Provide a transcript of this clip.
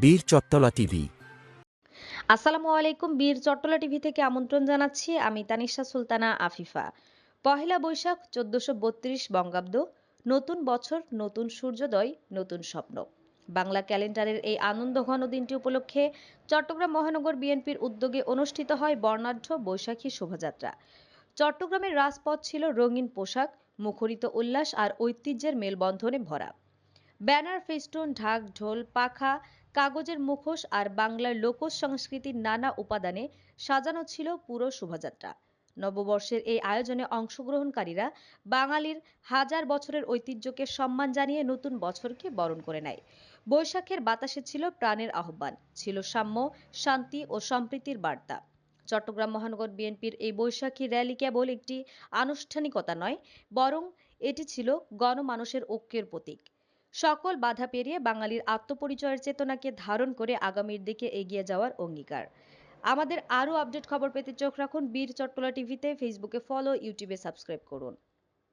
বীর চত্তলা টিভি। আসসালামু আলাইকুম, বীর চট্টলা টিভি থেকে আমন্ত্রণ জানাচ্ছি আমি তানিশা সুলতানা আফিফা। পহেলা বৈশাখ চোদ্দশো বত্রিশ বঙ্গাব্দ, নতুন বছর, নতুন সূর্যোদয়, নতুন স্বপ্ন। বাংলা ক্যালেন্ডারের এই আনন্দঘন দিনটি উপলক্ষে চট্টগ্রাম মহানগর বিএনপির উদ্যোগে অনুষ্ঠিত হয় বর্ণাঢ্য বৈশাখী শোভাযাত্রা। চট্টগ্রামের রাজপথ ছিল রঙিন পোশাক, মুখরিত উল্লাস আর ঐতিহ্যের মেলবন্ধনে ভরা। ব্যানার, ফেস্টুন, ঢাক, ঢোল, পাখা কাগজের মুখোশ আর বাংলার লোকজ সংস্কৃতির নানা উপাদানে সাজানো ছিল পুরো শোভাযাত্রা। নববর্ষের এই আয়োজনে অংশগ্রহণকারীরা বাঙালির হাজার বছরের ঐতিহ্যকে সম্মান জানিয়ে নতুন বছরকে বরণ করে নেয়। বৈশাখের বাতাসে ছিল প্রাণের আহ্বান, ছিল সাম্য, শান্তি ও সম্প্রীতির বার্তা। চট্টগ্রাম মহানগর বিএনপির এই বৈশাখী র্যালি কেবল একটি আনুষ্ঠানিকতা নয়, বরং এটি ছিল গণমানুষের ঐক্যের প্রতীক। সকল বাধা পেরিয়ে বাঙালির আত্মপরিচয়ের চেতনাকে ধারণ করে আগামীর দিকে এগিয়ে যাওয়ার অঙ্গীকার। আমাদের আরও আপডেট খবর পেতে চোখ রাখুন বীর চট্টলা টিভিতে ফেসবুকে ফলো ইউটিউবে সাবস্ক্রাইব করুন।